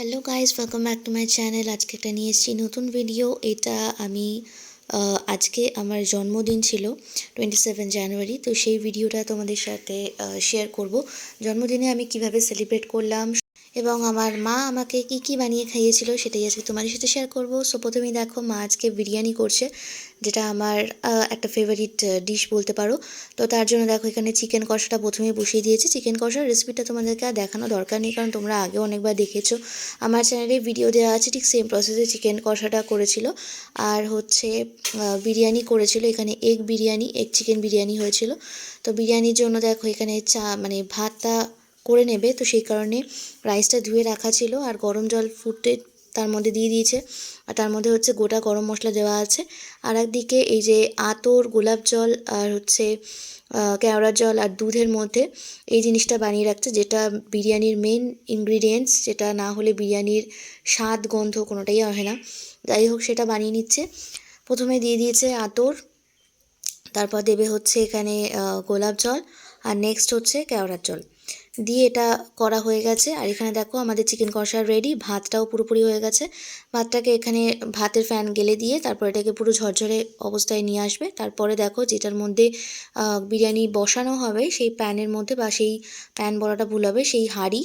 Hello guys welcome back to my channel আজকে একটা নিয়ে এসেছি নতুন ভিডিও এটা আমি আজকে আমার জন্মদিন ছিল টোয়েন্টি সেভেন জানুয়ারি তো সেই ভিডিওটা তোমাদের সাথে শেয়ার করব। জন্মদিনে আমি কীভাবে সেলিব্রেট করলাম এবং আমার মা আমাকে কি কি বানিয়ে খাইয়েছিল সেটাই আজকে তোমাদের সাথে শেয়ার করব। সো প্রথমেই দেখো, মা আজকে বিরিয়ানি করছে, যেটা আমার একটা ফেভারিট ডিশ বলতে পারো। তো তার জন্য দেখো, এখানে চিকেন কষাটা প্রথমেই বসিয়ে দিয়েছি। চিকেন কষার রেসিপিটা তোমাদেরকে আর দেখানো দরকার নেই, কারণ তোমরা আগে অনেকবার দেখেছ। আমার চ্যানেলে ভিডিও দেওয়া আছে, ঠিক সেম প্রসেসে চিকেন কষাটা করেছিল। আর হচ্ছে বিরিয়ানি করেছিল, এখানে egg biryani egg chicken biryani হয়েছিল। তো বিরিয়ানির জন্য দেখো, এখানে চা মানে ভাতটা করে নেবে। তো সেই কারণে রাইসটা ধুয়ে রাখা ছিল আর গরম জল ফুটে তার মধ্যে দিয়ে দিয়েছে। আর তার মধ্যে হচ্ছে গোটা গরম মশলা দেওয়া আছে। আর একদিকে এই যে আতর, গোলাপ জল আর হচ্ছে কেওড়ার জল আর দুধের মধ্যে এই জিনিসটা বানিয়ে রাখছে, যেটা বিরিয়ানির মেন ইনগ্রিডিয়েন্টস যেটা না হলে বিরিয়ানির স্বাদ, গন্ধ কোনোটাই হয় না। যাই হোক, সেটা বানিয়ে নিচ্ছে। প্রথমে দিয়ে দিয়েছে আতর, তারপর দেবে হচ্ছে এখানে গোলাপ জল, আর নেক্সট হচ্ছে কেওড়ার জল। দিয়ে এটা করা হয়ে গেছে। আর এখানে দেখো আমাদের চিকেন কষা রেডি ভাতটাও পুরোপুরি হয়ে গেছে। ভাতটাকে এখানে ভাতের ফ্যান গেলে দিয়ে তারপর এটাকে পুরো ঝরঝরে অবস্থায় নিয়ে আসবে। তারপরে দেখো যেটার মধ্যে বিরিয়ানি বসানো হবে, সেই প্যানের মধ্যে বা সেই প্যান বলাটা ভুল হবে, সেই হাঁড়ি।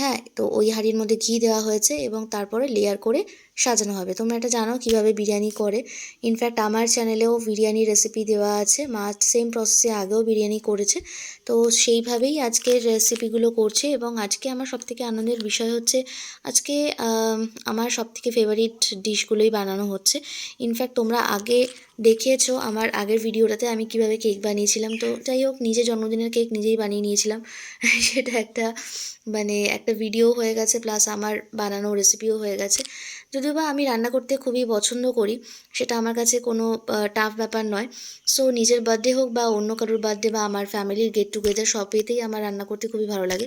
হ্যাঁ তো ওই হাঁড়ির মধ্যে ঘি দেওয়া হয়েছে এবং তারপরে লেয়ার করে সাজানো হবে। তোমরা এটা জানো কীভাবে বিরিয়ানি করে। ইনফ্যাক্ট আমার চ্যানেলেও বিরিয়ানির রেসিপি দেওয়া আছে। মা সেম প্রসেসে আগেও বিরিয়ানি করেছে। তো সেইভাবেই আজকের রেসিপিগুলো করছে এবং আজকে আমার সবথেকে আনন্দের বিষয় হচ্ছে আজকে আম, আমার সবথেকে ফেভারিট ডিশগুলোই বানানো হচ্ছে। ইনফ্যাক্ট তোমরা আগে দেখিয়েছো আমার আগের ভিডিওটাতে আমি কীভাবে কেক বানিয়েছিলাম। তো যাই হোক নিজে জন্মদিনের কেক নিজেই বানিয়ে নিয়েছিলাম। সেটা একটা মানে একটা ভিডিও হয়ে গেছে প্লাস আমার বানানো রেসিপিও হয়ে গেছে। যদিও বা আমি রান্না করতে খুবই পছন্দ করি, সেটা আমার কাছে কোনো টাফ ব্যাপার নয়। সো নিজের বার্থডে হোক বা অন্য কারোর বার্থডে বা আমার ফ্যামিলির গেট টুগেদার সবেতেই আমার রান্না করতে খুবই ভালো লাগে।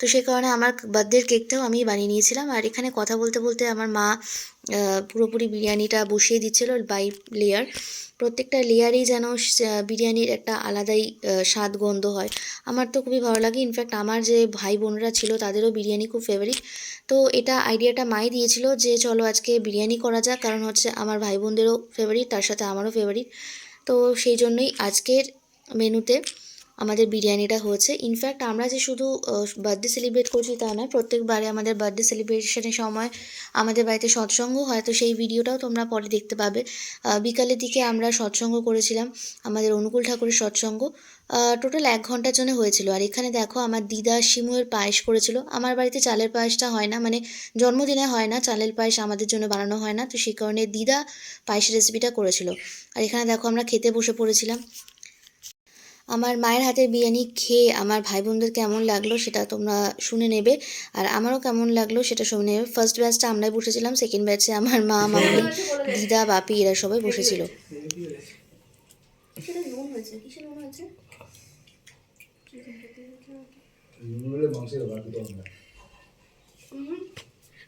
তো সেই কারণে আমার বার্থডের কেকটাও আমি বানিয়ে নিয়েছিলাম। আর এখানে কথা বলতে বলতে আমার মা পুরোপুরি বিরিয়ানিটা বসিয়ে দিচ্ছিল বাই লেয়ার প্রত্যেকটা লেয়ারেই যেন বিরিয়ানির একটা আলাদাই স্বাদ গন্ধ হয়। আমার তো খুবই ভালো লাগে। ইনফ্যাক্ট আমার যে ভাই বোনরা ছিল, তাদেরও বিরিয়ানি খুব ফেভারিট তো এটা আইডিয়াটা মাই দিয়েছিল যে, চলো আজকে বিরিয়ানি করা যাক। কারণ হচ্ছে আমার ভাই বোনদেরও ফেভারিট তার সাথে আমারও ফেভারিট তো সেই জন্যই আজকের মেনুতে আমাদের বিরিয়ানিটা হয়েছে। ইনফ্যাক্ট আমরা যে শুধু বার্থডে সেলিব্রেট করছি তা নয়, প্রত্যেকবারে আমাদের বার্থডে সেলিব্রেশনের সময় আমাদের বাড়িতে সৎসঙ্গ হয়, তো সেই ভিডিওটাও তোমরা পরে দেখতে পাবে। বিকালের দিকে আমরা সৎসঙ্গ করেছিলাম, আমাদের অনুকূল ঠাকুরের সৎসঙ্গ। টোটাল এক ঘণ্টার জন্য হয়েছিল। আর এখানে দেখো, আমার দিদা শিমুয়ের পায়েস করেছিল। আমার বাড়িতে চালের পায়েসটা হয় না মানে জন্মদিনে হয় না, চালের পায়েস আমাদের জন্য বানানো হয় না, তো সেই কারণে দিদা পায়েসের রেসিপিটা করেছিল। আর এখানে দেখো, আমরা খেতে বসে পড়েছিলাম। আমার মায়ের হাতের বিরিয়ানি খেয়ে আমার ভাই বোনদের কেমন লাগল সেটা তোমরা শুনে নেবে। আর আমারও কেমন লাগল সেটা শুনে নেবে। ফার্স্ট ব্যাচটা আমরাই বসেছিলাম সেকেন্ড ব্যাচে আমার মা মামি দিদা বাপি এরা সবাই বসেছিল।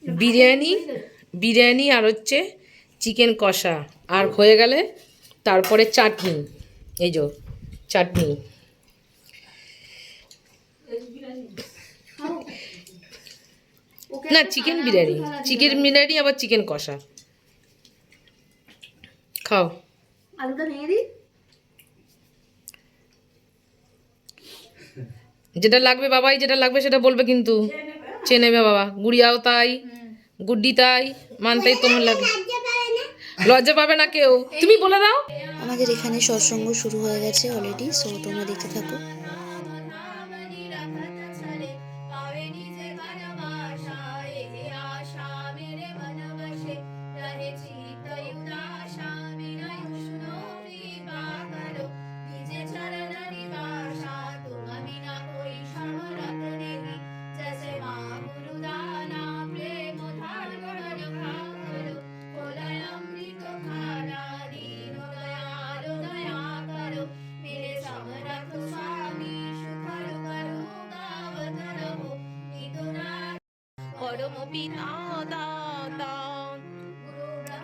বিরিয়ানি বিরিয়ানি আর হচ্ছে চিকেন কষা। আর হয়ে গেলে তারপরে চাটনি। এই যো চাটনি। না চিকেন বিরিয়ানি। চিকেন বিরিয়ানি আবার চিকেন কষা। খাও। আলুটা ভেঙে দিই? যেটা লাগবে বাবাই যেটা লাগবে সেটা বলবে কিন্তু। চেয়ে নেবে বাবা। গুড়িয়াও তাই গুড্ডি তাই মানতাই তোমার লাগে। লজ্জা পাবে না কেউ? তুমি বলে দাও। আমাদের এখানে সৎসঙ্গ শুরু হয়ে গেছে অলরেডি সো তোমরা দেখতে থাকো। পিতা দাতা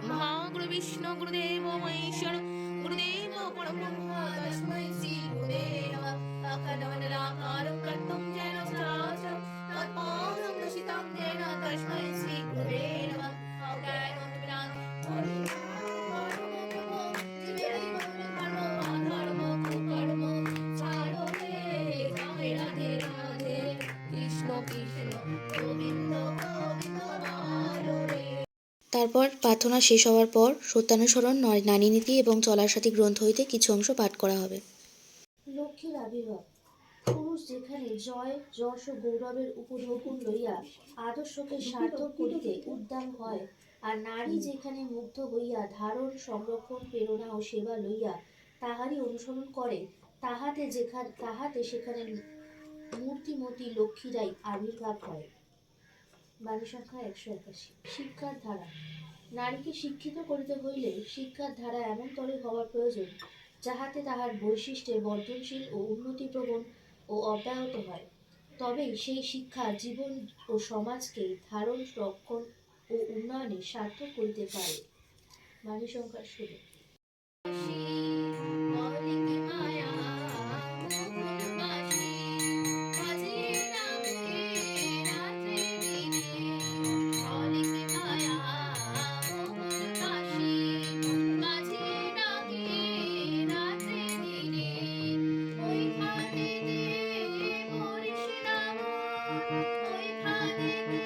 মহা গুরু বিষ্ণু গুরুদেব মহেশ্বর गुरुदेव परब्रह्म तस्मै श्री गुरुदेव अखण्डवनराकारं कर्तुं येन साहसं तत्पादं दर्शितं येन तस्मै श्री गुरुदेव তারপর প্রার্থনা শেষ হওয়ার পর সত্যানুসরণ, নয় নারীনীতি এবং চলার সাথী গ্রন্থ হইতে কিছু অংশ পাঠ করা হবে। লক্ষ্মীর আবির্ভাব। পুরুষ যেখানে জয়, যশ ও গৌরবের উপঢৌকন লইয়া আদর্শকে সার্থক করিতে উদ্যম হয়, আর নারী যেখানে মুগ্ধ হইয়া ধারণ, সংরক্ষণ, প্রেরণা ও সেবা লইয়া তাহারই অনুসরণ করে, তাহাতে যেখানে তাহাতে সেখানে মূর্তিমতী লক্ষ্মীরাই আবির্ভাব হয়। বাণী সংখ্যা একশো একাশি। শিক্ষার ধারা। নারীকে শিক্ষিত করিতে হইলে শিক্ষার ধারা এমন তরে হওয়া প্রয়োজন, যাহাতে তাহার বৈশিষ্ট্যে বর্ধনশীল ও উন্নতিপ্রবণ ও অব্যাহত হয়। তবেই সেই শিক্ষা জীবন ও সমাজকে ধারণ, রক্ষণ ও উন্নয়নে সার্থক করিতে পারে। বাণী সংখ্যা ষোলো। তুমি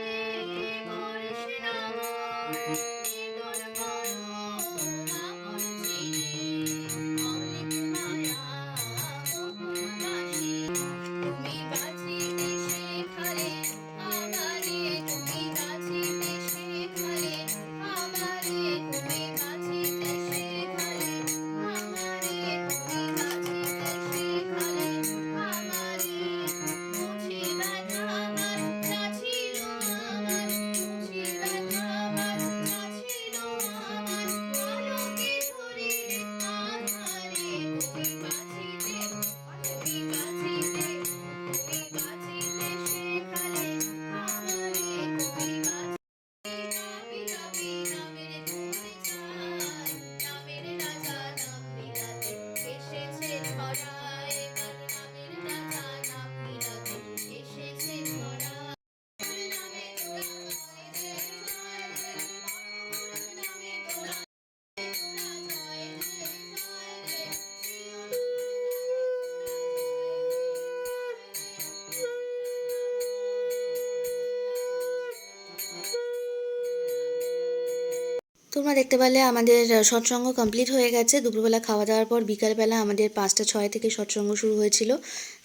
তোমরা দেখতে পেলে আমাদের সৎসঙ্গ কমপ্লিট হয়ে গেছে। দুপুরবেলা খাওয়া দাওয়ার পর বিকালবেলা আমাদের পাঁচটা ছয় থেকে সৎসঙ্গ শুরু হয়েছিল।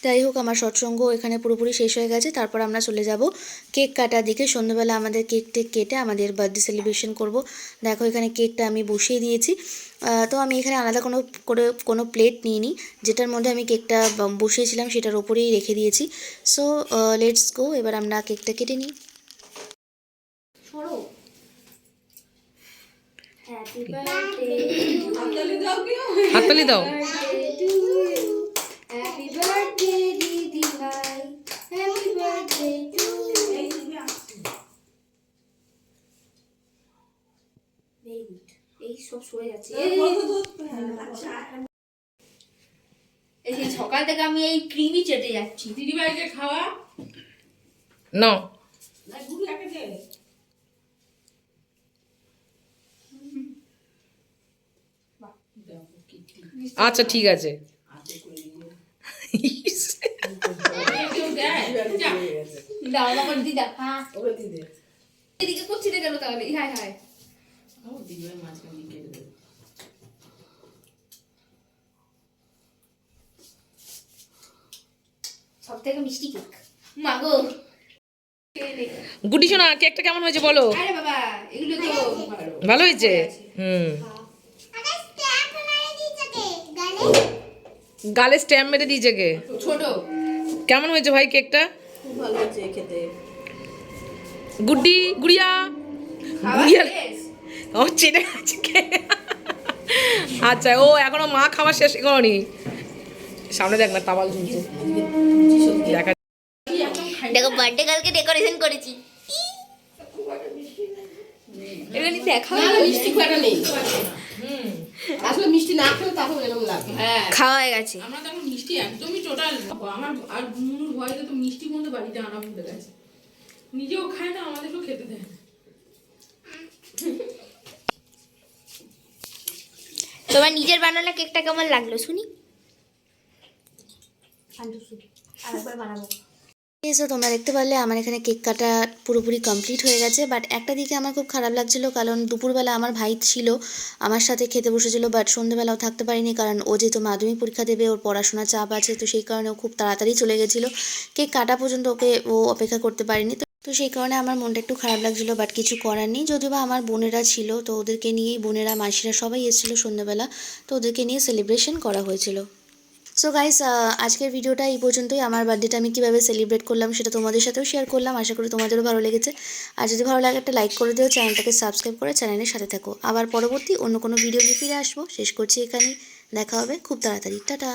যাই হোক, আমার সৎসঙ্গ এখানে পুরোপুরি শেষ হয়ে গেছে। তারপর আমরা চলে যাব কেক কাটার দিকে। সন্ধ্যেবেলা আমাদের কেক টেক কেটে আমাদের বার্থডে সেলিব্রেশন করব। দেখো, এখানে কেকটা আমি বসিয়ে দিয়েছি। তো আমি এখানে আলাদা কোনো, করে কোনো প্লেট নিইনি। যেটার মধ্যে আমি কেকটা বসিয়েছিলাম, সেটার ওপরেই রেখে দিয়েছি। সো লেটস গো এবার আমরা কেকটা কেটে নিই হ্যাপি বার্থডে হাততালি দাও। হ্যাপি বার্থডে দিদি ভাই. Happy birthday to very good এই সব সরে যাচ্ছে। এই যে সকাল থেকে আমি এই ক্রিমই চেটে যাচ্ছি। দিদিভাইকে খাওয়া? না গুরু একে দে আচ্ছা ঠিক আছে কেউ দেয় যা দাও আমার দিদা হ্যাঁ ওরে দিদে এদিকে করছি না কেন তাহলে হাই হাই ও দিদিভাই মাঝখানে ঠিক আছে। সব থেকে মিষ্টি কেক মাগো গুটি শোনা কেকটা কেমন হয়েছে বলো? আরে বাবা এগুলো তো ভালো হয়েছে? হুম। গালে স্ট্যাম্প মেরে দিয়েছে কে ছোট কেমন হয়েছে ভাই কেকটা খুব ভালো হয়েছে খেতে গুড্ডি গুড়িয়া গুড়িয়া? ও চেনে গেছে কে আচ্ছা ও এখনও মা খাওয়া শেষ করি সামনে দেখ না তাবাল ঝুলছে দেখা দেখো বার্থডে কালকে ডেকোরেশন করেছি এগুলো দেখা মিষ্টি খুব একটা নেই। আসলে মিষ্টি না খেলে তাহলে এরকম লাগে। হ্যাঁ। খাওয়া হয়ে গেছে। আমরা তখন মিষ্টি একদমই টোটাল আমার আর মুনুর ভয়তে তো মিষ্টি বাড়িতে আনা ভুলে গেছে। নিজেও খায় না আমাদেরকেও খেতে দেয় না। তোমার নিজের বানানো কেকটা কেমন লাগল শুনি? আরেকবার বানাবো। এই তো তোমরা দেখতে পারলে আমার এখানে কেক কাটা পুরোপুরি কমপ্লিট হয়ে গেছে বাট একটা দিকে আমার খুব খারাপ লাগছিল কারণ দুপুরবেলা আমার ভাই ছিল, আমার সাথে খেতে বসেছিল বাট সন্ধ্যেবেলাও থাকতে পারিনি কারণ ও যেহেতু মাধ্যমিক পরীক্ষা দেবে, ওর পড়াশোনার চাপ আছে, তো সেই কারণে ও খুব তাড়াতাড়ি চলে গেছিল। কেক কাটা পর্যন্ত ওকে ও অপেক্ষা করতে পারিনি, তো তো সেই কারণে আমার মনটা একটু খারাপ লাগছিল বাট কিছু করার নেই। যদিও বা আমার বোনেরা ছিল, তো ওদেরকে নিয়েই বোনেরা, মাসিরা সবাই এসেছিল সন্ধ্যেবেলা তো ওদেরকে নিয়ে সেলিব্রেশন করা হয়েছিল। সো গাইস আজকের ভিডিওটা এই পর্যন্তই। আমার বার্থডেটা আমি কীভাবে সেলিব্রেট করলাম সেটা তোমাদের সাথেও শেয়ার করলাম। আশা করি তোমাদেরও ভালো লেগেছে। আর যদি ভালো লাগে একটা লাইক করে দিও চ্যানেলটাকে সাবস্ক্রাইব করে চ্যানেলের সাথে থাকো। আবার পরবর্তী অন্য কোনো ভিডিও নিয়ে ফিরে আসব। শেষ করছি এখানেই। দেখা হবে খুব তাড়াতাড়ি। টাটা!